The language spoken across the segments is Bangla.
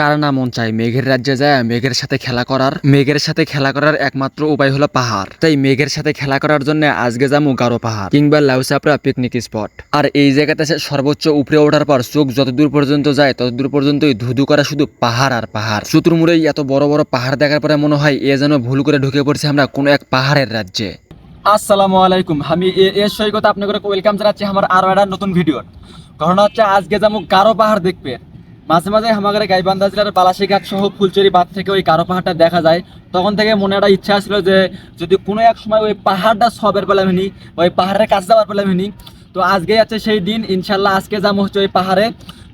কার না মন চায়? মেঘের রাজ্যে যায়, মেঘের সাথে খেলা করার। মেঘের সাথে খেলা করার একমাত্র উপায় হলো পাহাড়। তাই মেঘের সাথে খেলা করার জন্য আজকে যাব গারো পাহাড় কিংবা লাউসাপড়া পিকনিক স্পট আর এই জায়গাতে সর্বোচ্চ উপরে ওঠার পর চোখ যতদূর পর্যন্ত যায়, ততদূর পর্যন্তই ধুধু করা শুধু পাহাড় আর পাহাড়। চতুর্মুড়েই এত বড় বড় পাহাড় দেখার পরে মনে হয় এ যেন ভুল করে ঢুকে পড়ছে আমরা কোনো এক পাহাড়ের রাজ্যে। আসসালামু আলাইকুম। আমি এ সৈকত আপনাকে ওয়েলকাম জানাচ্ছি আমার আরও একটা নতুন ভিডিওর। ঘটনা হচ্ছে আজকে যেমন গারো পাহাড় দেখবে মাঝে মাঝে আমাদের গাইবান্ধা জেলার বালাসীঘাট সহ ফুলচুরি বাঁধ থেকে ওই কারও পাহাড়টা দেখা যায়। তখন থেকে মনে একটা ইচ্ছা ছিল যে যদি কোনো এক সময় ওই পাহাড়টা সবের পেলাম হিনি ওই পাহাড়ের কাছে যাওয়ার পেলাম হিনি তো আজকে আছে সেই দিন, ইনশাল্লাহ আজকে যাব হচ্ছে ওই পাহাড়ে।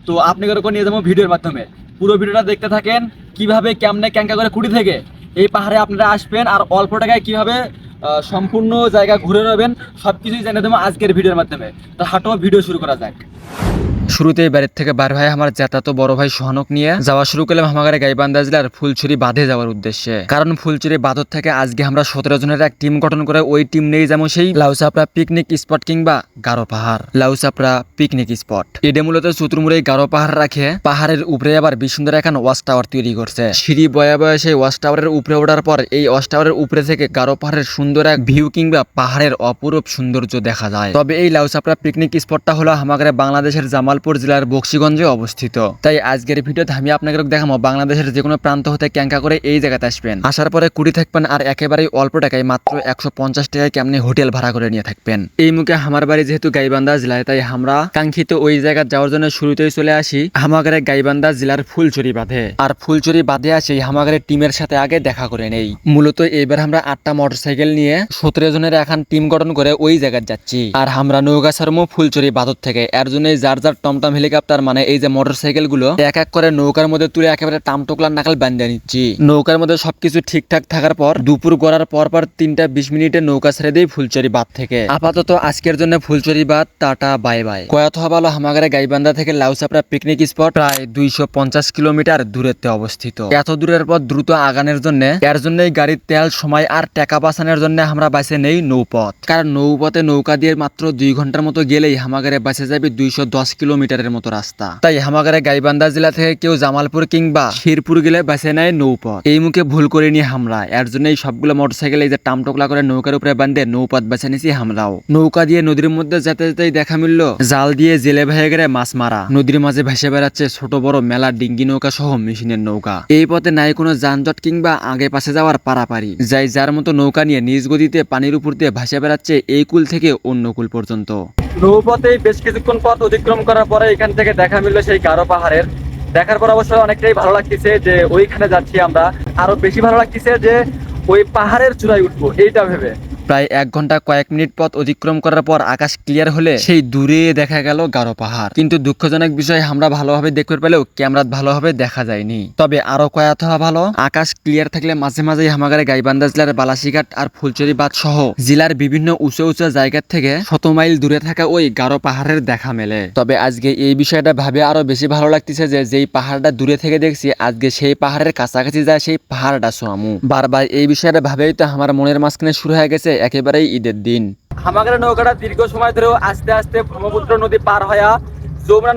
তো আপনি করে নিয়ে যাব ভিডিওর মাধ্যমে। পুরো ভিডিওটা দেখতে থাকেন, কীভাবে, কেমনে ক্যাঙ্কা করে কুড়ি থেকে এই পাহাড়ে আপনারা আসবেন আর অল্প টাকায় কীভাবে সম্পূর্ণ জায়গা ঘুরে নেবেন সব কিছুই জেনে দেবো আজকের ভিডিওর মাধ্যমে। তো হাঁটো, ভিডিও শুরু করা যাক। শুরুতেই বাড়ির থেকে বার হয় আমার জ্যাঠাতো বড় ভাই সোহানক নিয়ে যাওয়া শুরু করলাম আমাদের গাইবান্ধা জেলার ফুলছড়ি বাঁধে যাওয়ার উদ্দেশ্যে। কারণ ফুলছড়ি বাঁধর থেকে আজকে আমরা সতেরো জনের এক টিম গঠন করে ওই টিম নিয়ে যাব সেই লাউসাপড়া পিকনিক স্পট কিংবা গারো পাহাড়। Lausapara picnic spot. এটা মূলত চতুর্মুড়ে গারো পাহাড় রাখে। পাহাড়ের উপরে আবার বিসুন্দর এখন ওয়াচ টাওয়ার তৈরি করছে। সিঁড়ি বয়া বয়া সেই ওয়াচ টাওয়ারের উপরে ওঠার পর এই ওয়াচ টাওয়ারের উপরে থেকে গারো পাহাড়ের সুন্দর এক ভিউ কিংবা পাহাড়ের অপরূপ সৌন্দর্য দেখা যায়। তবে এই লাউসাপড়া পিকনিক স্পটটা হলো আমাদের বাংলাদেশের জামালপুর জেলার বক্সিগঞ্জে অবস্থিত। তাই আজকের ভিডিওতে আমি আপনাকে দেখাবো বাংলাদেশের যে কোনো প্রান্ত হতে ক্যাঙ্কা করে এই জায়গাতে আসবেন। আসার পরে কুড়ি থাকবেন আর একেবারেই অল্প টাকায় মাত্র একশো পঞ্চাশ টাকায় কেমনি হোটেল ভাড়া করে নিয়ে থাকবেন। এই মুখে আমার বাড়ি যেহেতু গাইবান্ধা জেলায়, তাই আমরা কাঙ্ক্ষিত ওই জায়গা যাওয়ার জন্য শুরুতেই চলে আসি। হামাগারে গাইবান্ধা জেলার ফুলচুরি বাঁধে। আর ফুলচুরি বাঁধে আসি হামাগারে টিমের সাথে আগে দেখা করে নেই। মূলত এবার আমরা আটটা মোটরসাইকেল নিয়ে সতেরো জনের এখন টিম গঠন করে ওই জায়গায় যাচ্ছি। আর আমরা নৌকা সারমো ফুলচুরি বাঁধর থেকে। এর জন্যই যার যার টমটম হেলিকপ্টার মানে এই যে মোটরসাইকেলগুলো এক এক করে নৌকার মধ্যে তুলে একেবারে টামটোকলার নাকাল বান্ধে নিচ্ছি। নৌকার মধ্যে সবকিছু ঠিকঠাক থাকার পর, দুপুর গড়ার পর পর তিনটা বিশ মিনিটে নৌকা ছেড়ে দিই ফুলচুরি বাঁধ থেকে। আপাতত আজকের জন্য ফুলচুরি বাঁধ, টাটা, বাই বাই। কয়াত হবালো হামাগারে গাইবান্ধা থেকে লাউসাপড়া পিকনিক স্পট প্রায় দুইশো পঞ্চাশ কিলোমিটার দূরত্বে অবস্থিত। এত দূরের পর দ্রুত আগানের জন্য, এর জন্যই গাড়ির তেল, সময় আর টাকা বাঁচানোর জন্য আমরা বাসে নেই নৌপথ। কারণ নৌপথে নৌকা দিয়ে মাত্র দুই ঘণ্টার মতো গেলেই হামাগারে বাসে যাবে দুইশো দশ কিলোমিটারের মতো রাস্তা। তাই হামাগারে গাইবান্ধা জেলা থেকে কেউ জামালপুর কিংবা শিরপুর গেলে বাসে নেয় নৌপথ। এই মুখে ভুল করে নিয়ে হামলা। এর জন্যই সবগুলো মোটরসাইকেল এই যে টামটোকলা করে নৌকার উপরে বান্ধে নৌপথ বাসে নিয়েছি হামলাও। নৌকা দিয়ে নদীর মধ্যে যেতে যেতেই দেখা মিললো জাল দিয়ে জেলে ভেয়ে গেলে মাছ মারা। নদীর মাঝে ভেসে বেড়াচ্ছে ছোট বড় মেলা ডিঙ্গি নৌকা সহ মেশিনের নৌকা। এই পথে নাই কোনো যানজট কিংবা আগে পাশে যাওয়ার পারাপারি। যাই যার মতো নৌকা নিয়ে নিজ গতিতে পানির উপর দিয়ে ভাসে বেড়াচ্ছে এই কুল থেকে অন্য কুল পর্যন্ত। নৌপথে বেশ কিছুক্ষণ পথ অতিক্রম করার পরে এখান থেকে দেখা মিললো সেই গারো পাহাড়ের। দেখার পর অবশ্যই অনেকটাই ভালো লাগতেছে যে ওইখানে যাচ্ছি আমরা। আরও বেশি ভালো লাগতেছে যে ওই পাহাড়ের চূড়ায় উঠবো, এইটা ভেবে। প্রায় এক ঘণ্টা কয়েক মিনিট পথ অতিক্রম করার পর আকাশ ক্লিয়ার হলে সেই দূরে দেখা গেল গারো পাহাড়। কিন্তু দুঃখজনক বিষয়, আমরা ভালোভাবে দেখতে পেলেও ক্যামেরাত ভালোভাবে দেখা যায়নি। তবে আরও কয়াত হওয়া ভালো, আকাশ ক্লিয়ার থাকলে মাঝে মাঝেই হামাগারে গাইবান্ধা জেলার বালাসিঘাট আর ফুলচুরি বাদ সহ জেলার বিভিন্ন উঁচু উঁচু জায়গা থেকে শত মাইল দূরে থাকা ওই গারো পাহাড়ের দেখা মেলে। তবে আজকে এই বিষয়টা ভাবে আরও বেশি ভালো লাগতেছে যে, যেই পাহাড়টা দূরে থেকে দেখছি, আজকে সেই পাহাড়ের কাছাকাছি যায় সেই পাহাড়টা সোয়ামু বারবার এই বিষয়টা ভাবেই তো আমার মনের মাঝখানে শুরু হয়ে গেছে একেবারেই ঈদের দিন। হামাগারা নৌকাটা দীর্ঘ সময় ধরেও আস্তে আস্তে ব্রহ্মপুত্র নদী পার হয়ে যমুনা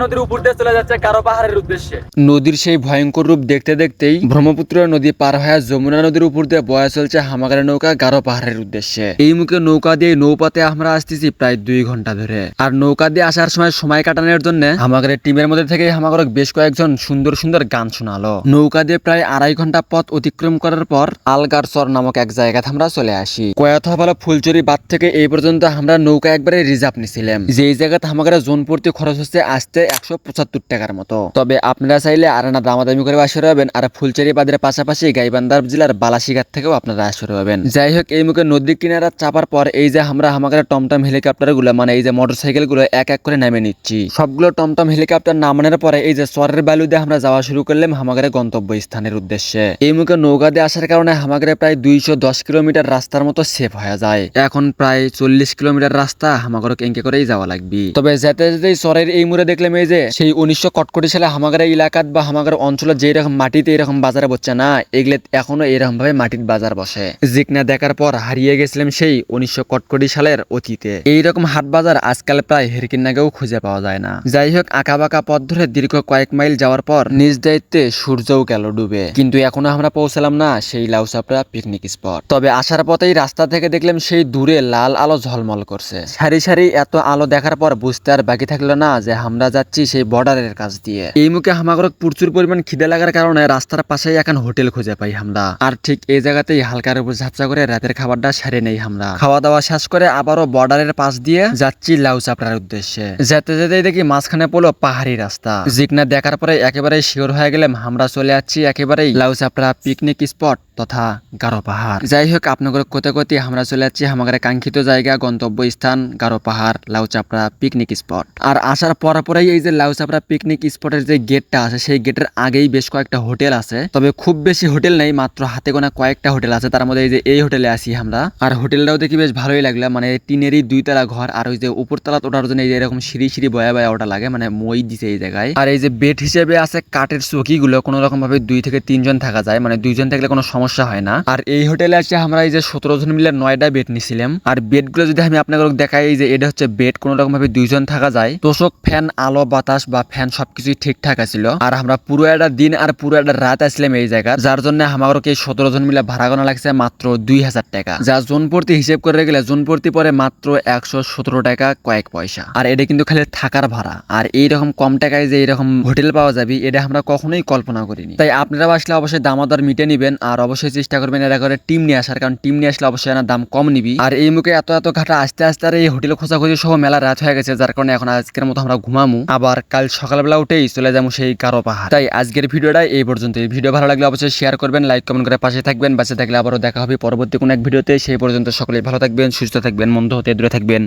নদীর সেই ভয়ঙ্কর রূপ দেখতে দেখতেই ব্রহ্মপুত্র নদী পার হয়ে যমুনা নদীর উপর দিয়ে বয়া চলছে হামাগারে নৌকা গারো পাহাড়ের উদ্দেশ্যে। এই মুখে নৌকা দিয়ে নৌপাতে আমরা আসতেছি প্রায় দুই ঘণ্টা ধরে। আর নৌকা দিয়ে আসার সময় সময় কাটানোর জন্য আমাদের টিমের মধ্যে থেকে আমাদের বেশ কয়েকজন সুন্দর সুন্দর গান শোনালো। নৌকা দিয়ে প্রায় আড়াই ঘণ্টা পথ অতিক্রম করার পর আলগারসর নামক এক জায়গাতে আমরা চলে আসি। কয়াথ ভালো ফুলচুরি বাদ থেকে এই পর্যন্ত আমরা নৌকা একবারে রিজার্ভ নিছিলাম। যেই জায়গাতে আমাদের জোন প্রতি খরচ হচ্ছে আসতে একশো পঁচাত্তর টাকার মতো। তবে আপনারা চাইলে আর না দামাদামি করে আসরে হবেন আর ফুলচারি বাদের পাশাপাশি গাইবান্ধার জেলার বালাসিঘাট থেকেও আপনারা আসরে হবেন যাই হোক, এই মুখে নদীর কিনারা চাপার পর এই যে আমরা আমাদের টমটম হেলিকপ্টারগুলো মানে এই যে মোটরসাইকেলগুলো এক এক করে নামে নিচ্ছি। সবগুলো টমটম হেলিকপ্টার নামানোর পরে এই যে সরের বালু দিয়ে আমরা যাওয়া শুরু করলাম আমাদের গন্তব্য স্থানের উদ্দেশ্যে। এই মুখে নৌকা দিয়ে আসার কারণে আমাদের প্রায় দুইশো দশ কিলোমিটার রাস্তার মতো সেফ হয়ে যায়। এখন প্রায় চল্লিশ কিলোমিটার রাস্তা আমাদের কেঙ্কে করেই যাওয়া লাগবে। তবে যেতে যেতেই সরের এই মুড়ে দেখলাম এই যে সেই উনিশশো কটকটি সালে হামাগার এলাকাত বা হামাগার অঞ্চলে যেই রকম মাটিতে এরকম বাজারে বসছে না, এগুলো এখনও এরকম ভাবে মাটির বাজার বসে। জিকনা দেখার পর হারিয়ে গেছিলাম সেই উনিশশো কটকটি সালের অতীতে। এইরকম হাট বাজার আজকাল প্রায় হেরকিন নাগেও খুঁজে পাওয়া যায় না। যাই হোক আঁকা বাঁকা পথ ধরে দীর্ঘ কয়েক মাইল যাওয়ার পর নিজ দায়িত্বে সূর্যও গেল ডুবে। কিন্তু এখনও আমরা পৌঁছালাম না সেই লাউসাপড়া পিকনিক স্পট তবে আসার পথেই রাস্তা থেকে দেখলাম সেই দূরে লাল আলো ঝলমল করছে। সারি সারি এত আলো দেখার পর বুঝতে আর বাকি থাকল না যে আমরা যাচ্ছি সেই বর্ডারের কাছ দিয়ে। এই মুখে হামাগরক প্রচুর পরিমাণ খিদে লাগার কারণে রাস্তার পাশেই এখন হোটেল খুঁজে পাই আমরা আর ঠিক এই জায়গাতেই হালকার উপর ঝাপসা করে রাতের খাবারটা সারে নেই আমরা খাওয়া দাওয়া শেষ করে আবারও বর্ডারের পাশ দিয়ে যাচ্ছি লাউ চাপড়ার উদ্দেশ্যে। যেতে যেতেই দেখি মাঝখানে পড়ল পাহাড়ি রাস্তা। জিকনা দেখার পরে একেবারে শিওর হয়ে গেলাম আমরা চলে যাচ্ছি একেবারেই লাউ চাপড়া পিকনিক স্পট তথা গারো পাহাড়। যাই হোক আপনাদের কোতে কোতে আমরা চলে যাচ্ছি আমাদের কাঙ্ক্ষিত জায়গা গন্তব্য স্থান গারো পাহাড়, লাউচাপড়া পিকনিক স্পট আর আসার পর পরেই এই যে লাউচাপড়া পিকনিক স্পটের যে গেটটা আছে, সেই গেটের আগেই বেশ কয়েকটা হোটেল আছে। তবে খুব বেশি হোটেল নেই, মাত্র হাতে গোনা কয়েকটা হোটেল আছে, তার মধ্যে এই যে এই হোটেলে আসি আমরা। আর হোটেলটাও দেখি বেশ ভালোই লাগল মানে টিনেরই দুই তলা ঘর, আর ওই যে উপরতলা ওঠার জন্য এই যে এরকম সিঁড়ি সিঁড়ি বয়া বয়া ওটা লাগে মানে মই দিছে এই জায়গায়। আর এই যে বেড হিসেবে আছে কাঠের চকিগুলো, কোনো রকম ভাবে দুই থেকে তিনজন থাকা যায় মানে দুইজন থাকলে কোনো সমস্যা হয় না। আর এই হোটেলে আছে আমরা এই যে সতেরো জন মিলে নয়টা বেড নিছিলাম। আর বেডগুলো যদি আমি আপনাদের দেখাই, এই যে এটা হচ্ছে বেড কোনো রকম ভাবে দুইজন থাকা যায়। তোষক ফ্যান আলো, বাতাস বা ফ্যান সবকিছুই ঠিকঠাক আছিল। আর আমরা পুরো একটা দিন আর পুরো একটা রাত আসলাম এই জায়গা যার জন্য আমাকে সতেরো জন মিলে ভাড়া গোনা লাগছে মাত্র দুই হাজার টাকা। যা জোন প্রতি হিসেব করে গেলে, জোন প্রতি পরে মাত্র একশো সতেরো টাকা কয়েক পয়সা। আর এটা কিন্তু খালি থাকার ভাড়া। আর এইরকম কম টাকায় যে এরকম হোটেল পাওয়া যাবে, এটা আমরা কখনোই কল্পনা করিনি। তাই আপনারা আসলে অবশ্যই দামাদার মিটে নিবেন। আর অবশ্যই চেষ্টা করবেন এরা করে টিম নিয়ে আসার, কারণ টিম নিয়ে আসলে অবশ্যই এনার দাম কম নিবি। আর এই মুখে এত এত ঘাটা আস্তে আস্তে আর এই হোটেল খোঁজাখুঁজি সহ মেলা রাত হয়ে গেছে, যার কারণে এখন আজকের মতো আমরা ঘুমামু। আবার কাল সকালবেলা উঠেই চলে যাব সেই কারও পাহাড়। তাই আজকের ভিডিওটা এই পর্যন্ত এই ভিডিও ভালো লাগলে অবশ্যই শেয়ার করবেন লাইক কমেন্ট করে পাশে থাকবেন। বাসে থাকলে আবারও দেখা হবে পরবর্তী কোনো এক ভিডিওতে। সেই পর্যন্ত সকলেই ভালো থাকবেন, সুস্থ থাকবেন মন্দ হতে দূরে থাকবেন।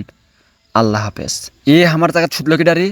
আল্লাহ হাফেজ। এ আমার জায়গা ছুটলো কি ডারি?